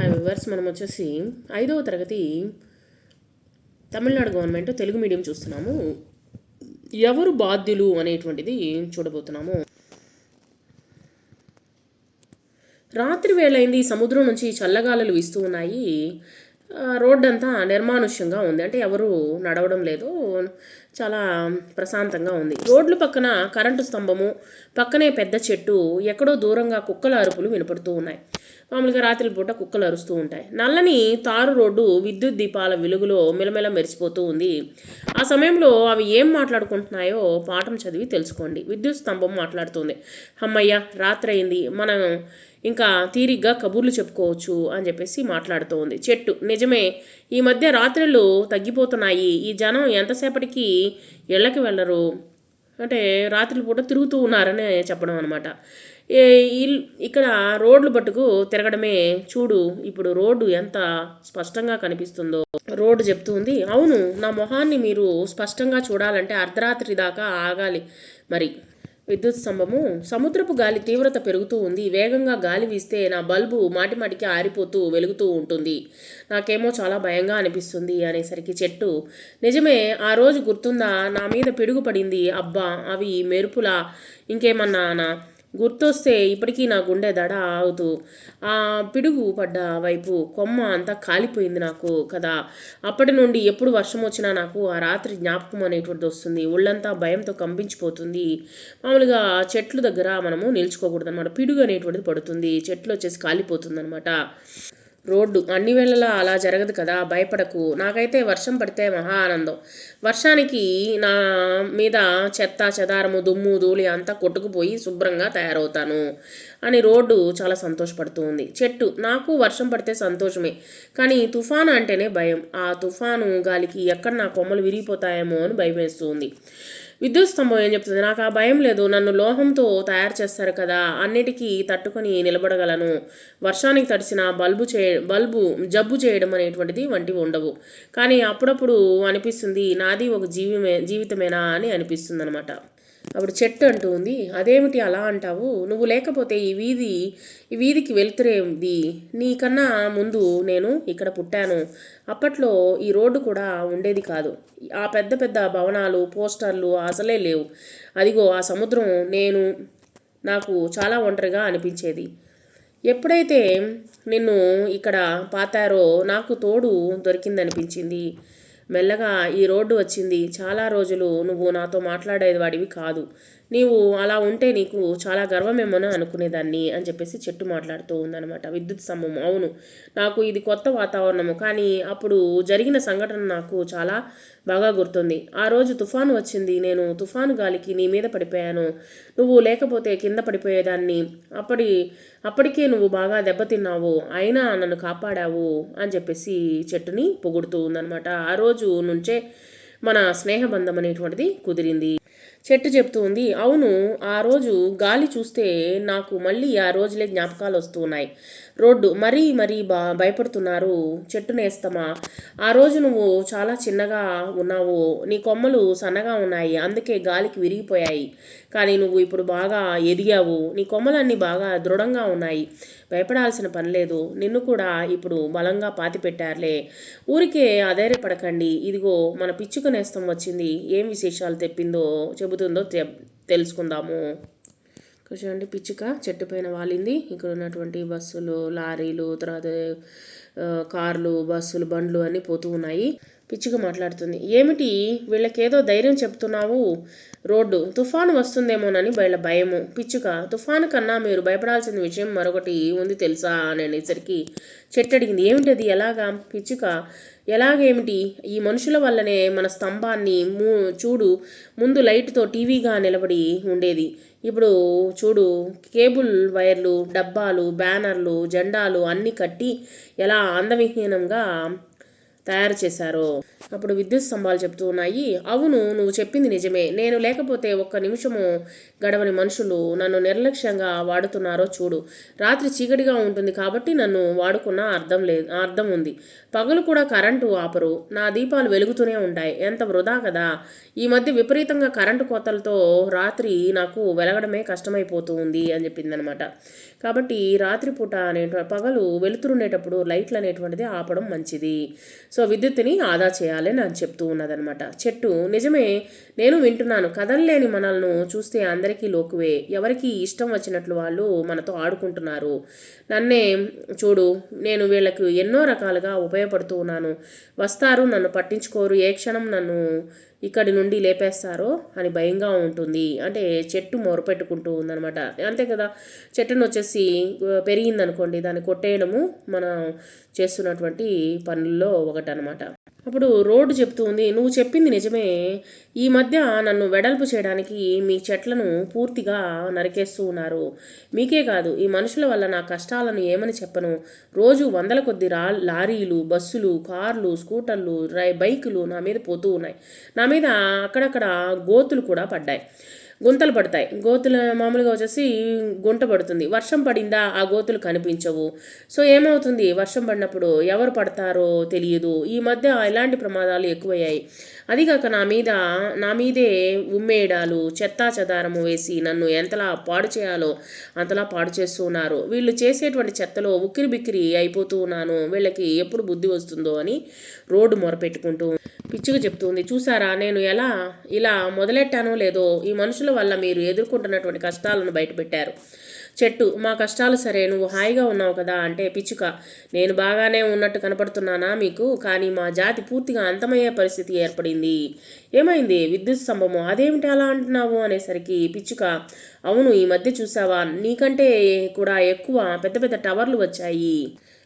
ఆ వివర్స్ మనం వచ్చేసి ఐదవ తరగతి తమిళనాడు గవర్నమెంట్ తెలుగు మీడియం చూస్తున్నాము. ఎవరు బాధ్యులు అనేటువంటిది చూడబోతున్నాము. రాత్రి వేళైంది సముద్రం నుంచి చల్లగాలులు వీస్తూ ఉన్నాయి. రోడ్డు అంతా నిర్మానుష్యంగా ఉంది. అంటే ఎవరు నడవడం లేదు చాలా ప్రశాంతంగా ఉంది. రోడ్ల పక్కన కరెంటు స్తంభము పక్కనే పెద్ద చెట్టు ఎక్కడో దూరంగా కుక్కల అరుపులు వినపడుతూ ఉన్నాయి. మామూలుగా రాత్రి పూట కుక్కలు అరుస్తూ ఉంటాయి. నల్లని తారు రోడ్డు విద్యుత్ దీపాల వెలుగులో మెలమెల మెరిసిపోతూ ఉంది. ఆ సమయంలో అవి ఏం మాట్లాడుకుంటున్నాయో పాఠం చదివి తెలుసుకోండి. విద్యుత్ స్తంభం మాట్లాడుతుంది. అమ్మయ్య రాత్రి అయింది మనం ఇంకా తీరిగ్గా కబుర్లు చెప్పుకోవచ్చు అని చెప్పేసి మాట్లాడుతూ ఉంది చెట్టు. నిజమే ఈ మధ్య రాత్రులు తగ్గిపోతున్నాయి. ఈ జనం ఎంతసేపటికి ఇళ్ళకి వెళ్ళరు? అంటే రాత్రి పూట తిరుగుతూ ఉన్నారని చెప్పడం అనమాట ఇక్కడ రోడ్లు పట్టుకు తిరగడమే చూడు. ఇప్పుడు రోడ్డు ఎంత స్పష్టంగా కనిపిస్తుందో. రోడ్డు చెప్తుంది అవును నా మొహాన్ని మీరు స్పష్టంగా చూడాలంటే అర్ధరాత్రి దాకా ఆగాలి. మరి విద్యుత్ స్తంభము సముద్రపు గాలి తీవ్రత పెరుగుతూ ఉంది. వేగంగా గాలి వీస్తే నా బల్బు మాటిమాటికి ఆరిపోతూ వెలుగుతూ ఉంటుంది. నాకేమో చాలా భయంగా అనిపిస్తుంది అనేసరికి చెట్టు. నిజమే ఆ రోజు గుర్తుందా? నా మీద పిడుగు పడింది. అబ్బా అవి మెరుపులా. ఇంకేమన్నానా? గుర్తొస్తే ఇప్పటికీ నా గుండె దడ అవుతూ ఆ పిడుగు పడ్డ వైపు కొమ్మ అంతా కాలిపోయింది నాకు కదా. అప్పటి నుండి ఎప్పుడు వర్షం వచ్చినా నాకు ఆ రాత్రి జ్ఞాపకం అనేటువంటిది వస్తుంది. ఒళ్ళంతా భయంతో కంపించిపోతుంది. మామూలుగా చెట్లు దగ్గర మనము నిల్చుకోకూడదు అనమాట పిడుగు అనేటువంటిది పడుతుంది. చెట్లు వచ్చేసి కాలిపోతుంది అనమాట రోడ్డు. అన్ని వేళలా అలా జరగదు కదా భయపడకు. నాకైతే వర్షం పడితే మహా ఆనందం. వర్షానికి నా మీద చెత్త చెదారము దుమ్ము ధూళి అంతా కొట్టుకుపోయి శుభ్రంగా తయారవుతాను అని రోడ్డు చాలా సంతోషపడుతూ ఉంది. చెట్టు. నాకు వర్షం పడితే సంతోషమే. కానీ తుఫాను అంటేనే భయం. ఆ తుఫాను గాలికి ఎక్కడ నా కొమ్మలు విరిగిపోతాయేమో అని భయం వేస్తుంది విద్యుత్ స్తంభం ఏం చెప్తుంది? నాకు ఆ భయం లేదు. నన్ను లోహంతో తయారు చేస్తారు కదా అన్నిటికీ తట్టుకొని నిలబడగలను. వర్షానికి తడిసిన బల్బు చే బల్బు జబ్బు చేయడం అనేటువంటిది వంటివి ఉండవు. కానీ అప్పుడప్పుడు అనిపిస్తుంది నాది ఒక జీవిమే జీవితమేనా అని అనిపిస్తుంది అనమాట అప్పుడు చెట్టు అంటూ ఉంది. అదేమిటి అలా అంటావు? నువ్వు లేకపోతే ఈ వీధి ఈ వీధికి వెళ్తురేది నీకన్నా ముందు నేను ఇక్కడ పుట్టాను. అప్పట్లో ఈ రోడ్డు కూడా ఉండేది కాదు. ఆ పెద్ద పెద్ద భవనాలు పోస్టర్లు అసలే లేవు. అదిగో ఆ సముద్రం నేను నాకు చాలా ఒంటరిగా అనిపించేది. ఎప్పుడైతే నిన్ను ఇక్కడ పాతారో నాకు తోడు దొరికిందనిపించింది. మెల్లగా ఈ రోడ్డు వచ్చింది. చాలా రోజులు నువ్వు నాతో మాట్లాడేది వాడివి కాదు. నీవు అలా ఉంటే నీకు చాలా గర్వమేమోనో అనుకునేదాన్ని అని చెప్పేసి చెట్టు మాట్లాడుతూ ఉందన్నమాట. విద్యుత్ స్తంభం. అవును నాకు ఇది కొత్త వాతావరణము. కానీ అప్పుడు జరిగిన సంఘటన నాకు చాలా బాగా గుర్తుంది. ఆ రోజు తుఫాను వచ్చింది. నేను తుఫాను గాలికి నీ మీద పడిపోయాను. నువ్వు లేకపోతే కింద పడిపోయేదాన్ని. అప్పటి అప్పటికే నువ్వు బాగా దెబ్బతిన్నావు. అయినా నన్ను కాపాడావు అని చెప్పేసి చెట్టుని పొగుడుతూ ఉందన్నమాట. ఆ రోజు నుంచే మన స్నేహబంధం అనేటువంటిది కుదిరింది. చెట్టు చెప్తూ ఉంది అవును ఆ రోజు గాలి చూస్తే నాకు మళ్ళీ ఆ రోజులే జ్ఞాపకాలు వస్తున్నాయి రోడ్డు మరీ మరీ బా భయపడుతున్నారు. చెట్టు నేస్తమా ఆ రోజు నువ్వు చాలా చిన్నగా ఉన్నావు. నీ కొమ్మలు సన్నగా ఉన్నాయి. అందుకే గాలికి విరిగిపోయాయి. కానీ నువ్వు ఇప్పుడు బాగా ఎదిగావు. నీ కొమ్మలన్నీ బాగా దృఢంగా ఉన్నాయి. భయపడాల్సిన పని లేదు. నిన్ను కూడా ఇప్పుడు బలంగా పాతి పెట్టారులే ఊరికే అధైర్యపడకండి. ఇదిగో మన పిచ్చుక నేస్తం వచ్చింది. ఏం విశేషాలు తెప్పిందో చెబుతుందో తె- తెలుసుకుందాము. ఇక్కడ చూడండి పిచ్చుక చెట్టు పైన వాలింది. ఇక్కడ ఉన్నటువంటి బస్సులు లారీలు తర్వాత కార్లు బస్సులు బండ్లు అన్నీ పోతూ ఉన్నాయి. పిచ్చుక మాట్లాడుతుంది. ఏమిటి? వీళ్ళకేదో ధైర్యం చెప్తున్నావు? రోడ్డు తుఫాను వస్తుందేమోనని వీళ్ళ భయము. పిచ్చుక తుఫాను కన్నా మీరు భయపడాల్సిన విషయం మరొకటి ఉంది తెలుసా? అని అనేసరికి చెట్టడిగింది. ఏమిటది? ఎలాగా? పిచ్చుక ఎలాగేమిటి? ఈ మనుషుల వల్లనే మన స్తంభాన్ని మూ చూడు ముందు లైట్తో టీవీగా నిలబడి ఉండేది. ఇప్పుడు చూడు కేబుల్ వైర్లు డబ్బాలు బ్యానర్లు జెండాలు అన్నీ కట్టి ఎలా అందవిహీనంగా తయారు చేశారో. అప్పుడు విద్యుత్ స్తంభాలు చెప్తూ ఉన్నాయి అవును నువ్వు చెప్పింది నిజమే. నేను లేకపోతే ఒక్క నిమిషము గడవని మనుషులు నన్ను నిర్లక్ష్యంగా వాడుతున్నారో చూడు. రాత్రి చీకటిగా ఉంటుంది కాబట్టి నన్ను వాడుకున్న అర్థం లేదు అర్థం ఉంది. పగలు కూడా కరెంటు ఆపరు. నా దీపాలు వెలుగుతూనే ఉంటాయి. ఎంత వృధా కదా. ఈ మధ్య విపరీతంగా కరెంటు కోతలతో రాత్రి నాకు వెలగడమే కష్టమైపోతూ ఉంది అని చెప్పిందనమాట. కాబట్టి రాత్రిపూట అనే పగలు వెలుతురుండేటప్పుడు లైట్లు అనేటువంటిది ఆపడం మంచిది. సో సో విద్యుత్తుని ఆదా చేయాలని అని చెప్తూ ఉన్నదనమాట చెట్టు నిజమే నేను వింటున్నాను. కదల్లేని మనల్ని చూస్తే అందరికీ లోకువే. ఎవరికి ఇష్టం వచ్చినట్లు వాళ్ళు మనతో ఆడుకుంటున్నారు. నన్నే చూడు నేను వీళ్ళకు ఎన్నో రకాలుగా ఉపయోగపడుతూ ఉన్నాను. వస్తారు నన్ను పట్టించుకోరు. ఏ క్షణం నన్ను ఇక్కడి నుండి లేపేస్తారో అని భయంగా ఉంటుంది. అంటే చెట్టు మొరపెట్టుకుంటూ ఉందనమాట అంతే కదా చెట్టును వచ్చేసి పెరిగిందనుకోండి దాన్ని కొట్టేయడము మనం చేస్తున్నటువంటి పనుల్లో అనమాట అప్పుడు రోడ్డు చెప్తూ ఉంది నువ్వు చెప్పింది నిజమే. ఈ మధ్య నన్ను వెడల్పు చేయడానికి మీ చెట్లను పూర్తిగా నరికేస్తూ ఉన్నారు. మీకే కాదు ఈ మనుషుల వల్ల నా కష్టాలను ఏమని చెప్పను. రోజు వందల కొద్ది రా లారీలు బస్సులు కార్లు స్కూటర్లు రై బైకులు నా మీద పోతూ ఉన్నాయి. నా మీద అక్కడక్కడ గోతులు కూడా పడ్డాయి. గుంతలు పడతాయి. గోతులు మామూలుగా వచ్చేసి గుంట పడుతుంది. వర్షం పడిందా ఆ గోతులు కనిపించవు. సో ఏమవుతుంది? వర్షం పడినప్పుడు ఎవరు పడతారో తెలియదు. ఈ మధ్య ఇలాంటి ప్రమాదాలు ఎక్కువయ్యాయి. అదిగాక నా మీద నా మీదే ఉమ్మేయడాలు చెత్తా చెదారము వేసి నన్ను ఎంతలా పాడు చేయాలో అంతలా పాడు చేస్తూ ఉన్నారు. వీళ్ళు చేసేటువంటి చెత్తలో ఉక్కిరి బిక్కిరి అయిపోతూ ఉన్నాను. వీళ్ళకి ఎప్పుడు బుద్ధి వస్తుందో అని రోడ్డు మొరపెట్టుకుంటూ పిచ్చుగా చెప్తుంది చూసారా నేను ఎలా ఇలా మొదలెట్టానో లేదో ఈ మనుషుల వల్ల మీరు ఎదుర్కొంటున్నటువంటి కష్టాలను బయటపెట్టారు. చెట్టు మా కష్టాలు సరే నువ్వు హాయిగా ఉన్నావు కదా అంటే పిచ్చుక నేను బాగానే ఉన్నట్టు కనపడుతున్నానా మీకు? కానీ మా జాతి పూర్తిగా అంతమయ్యే పరిస్థితి ఏర్పడింది. ఏమైంది? విద్యుత్ స్తంభము అదేమిటి అలా అంటున్నావు? అనేసరికి పిచ్చుక అవును ఈ మధ్య చూసావా నీకంటే కూడా ఎక్కువ పెద్ద పెద్ద టవర్లు వచ్చాయి.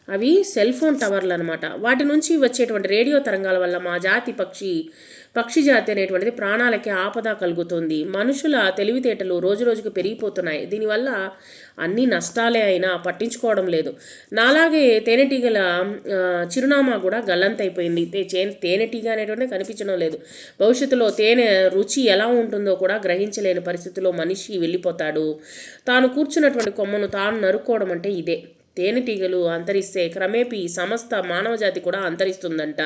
అవి సెల్ ఫోన్ టవర్లు అనమాట వాటి నుంచి వచ్చేటువంటి రేడియో తరంగాల వల్ల మా జాతి పక్షి పక్షి జాతి అనేటువంటిది ప్రాణాలకి ఆపద కలుగుతుంది. మనుషుల తెలివితేటలు రోజు రోజుకు పెరిగిపోతున్నాయి. దీనివల్ల అన్ని నష్టాలే అయినా పట్టించుకోవడం లేదు. నాలాగే తేనెటీగల చిరునామా కూడా గల్లంతైపోయింది. తేనెటీగ అనేటువంటి కనిపించడం లేదు. భవిష్యత్తులో తేనె రుచి ఎలా ఉంటుందో కూడా గ్రహించలేని పరిస్థితిలో మనిషి వెళ్ళిపోతాడు. తాను కూర్చున్నటువంటి కొమ్మను తాను నరుక్కోవడం అంటే ఇదే. తేనెటీగలు అంతరిస్తే క్రమేపీ సమస్త మానవజాతి కూడా అంతరిస్తుందంట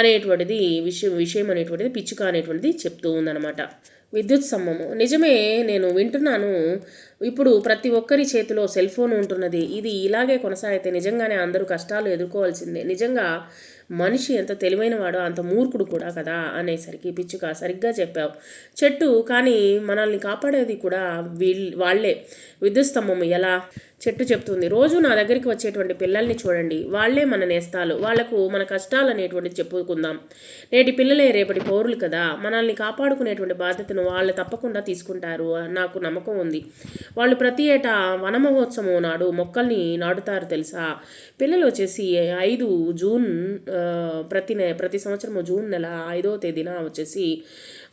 అనేటువంటిది విషయం విషయం అనేటువంటిది పిచ్చుక అనేటువంటిది చెప్తూ ఉందన్నమాట. విద్యుత్ స్తంభము. నిజమే నేను వింటున్నాను. ఇప్పుడు ప్రతి ఒక్కరి చేతిలో సెల్ ఫోన్ ఉంటున్నది. ఇది ఇలాగే కొనసాగితే నిజంగానే అందరూ కష్టాలు ఎదుర్కోవాల్సిందే. నిజంగా మనిషి ఎంత తెలివైన వాడో అంత మూర్ఖుడు కూడా కదా అనేసరికి పిచ్చుక సరిగ్గా చెప్పావు. చెట్టు కానీ మనల్ని కాపాడేది కూడా వీళ్ళ వాళ్ళే. విద్యుత్ స్తంభం ఎలా? చెట్టు చెప్తుంది. రోజు నా దగ్గరికి వచ్చేటువంటి పిల్లల్ని చూడండి. వాళ్ళే మన నేస్తాలు. వాళ్ళకు మన కష్టాలు అనేటువంటిది చెప్పుకుందాం. నేటి పిల్లలే రేపటి పౌరులు కదా. మనల్ని కాపాడుకునేటువంటి బాధ్యతను వాళ్ళు తప్పకుండా తీసుకుంటారు నాకు నమ్మకం ఉంది. వాళ్ళు ప్రతి ఏటా వన మహోత్సవం నాడు మొక్కల్ని నాటుతారు తెలుసా? పిల్లలు వచ్చేసి ఐదు జూన్ ప్రతి ప్రతి సంవత్సరం జూన్ నెల ఐదో తేదీన వచ్చేసి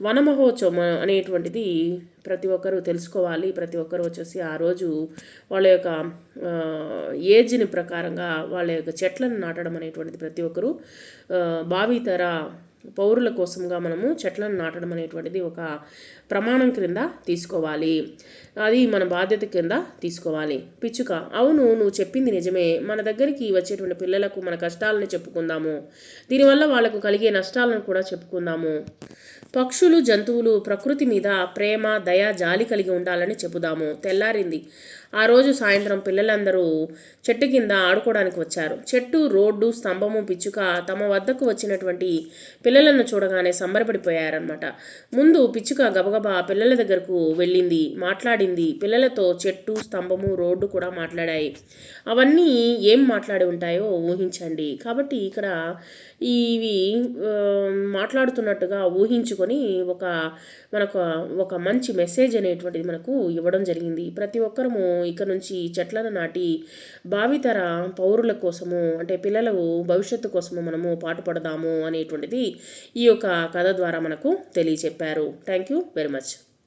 వనమహోత్సవం అనేటువంటిది ప్రతి ఒక్కరూ తెలుసుకోవాలి. ప్రతి ఒక్కరు వచ్చేసి ఆ రోజు వాళ్ళ యొక్క ఏజ్ని ప్రకారంగా వాళ్ళ యొక్క చెట్లను నాటడం అనేటువంటిది ప్రతి ఒక్కరూ భావితర పౌరుల కోసంగా మనము చెట్లను నాటడం అనేటువంటిది ఒక ప్రమాణం క్రింద తీసుకోవాలి. అది మన బాధ్యత కింద తీసుకోవాలి. పిచ్చుక అవును నువ్వు చెప్పింది నిజమే. మన దగ్గరికి వచ్చేటువంటి పిల్లలకు మన కష్టాలను చెప్పుకుందాము. దీనివల్ల వాళ్ళకు కలిగే నష్టాలను కూడా చెప్పుకుందాము. పక్షులు జంతువులు ప్రకృతి మీద ప్రేమ దయ జాలి కలిగి ఉండాలని చెబుదాము. తెల్లారింది. ఆ రోజు సాయంత్రం పిల్లలందరూ చెట్టు కింద ఆడుకోవడానికి వచ్చారు. చెట్టు రోడ్డు స్తంభము పిచ్చుక తమ వద్దకు వచ్చినటువంటి పిల్లలను చూడగానే సంబరపడిపోయారనమాట ముందు పిచ్చుక గబగబా పిల్లల దగ్గరకు వెళ్ళింది మాట్లాడింది. పిల్లలతో చెట్టు స్తంభము రోడ్డు కూడా మాట్లాడాయి. అవన్నీ ఏం మాట్లాడి ఉంటాయో ఊహించండి. కాబట్టి ఇక్కడ ఇవి మాట్లాడుతున్నట్టుగా ఊహించుకొని ఒక మనకు ఒక మంచి మెసేజ్ అనేటువంటిది మనకు ఇవ్వడం జరిగింది. ప్రతి ఒక్కరము ఇక నుంచి చెట్లను నాటి భావితర పౌరుల కోసము అంటే పిల్లల భవిష్యత్తు కోసము మనము పాటుపడదాము అనేటువంటిది ఈ యొక్క కథ ద్వారా మనకు తెలియచెప్పారు. Thank you very much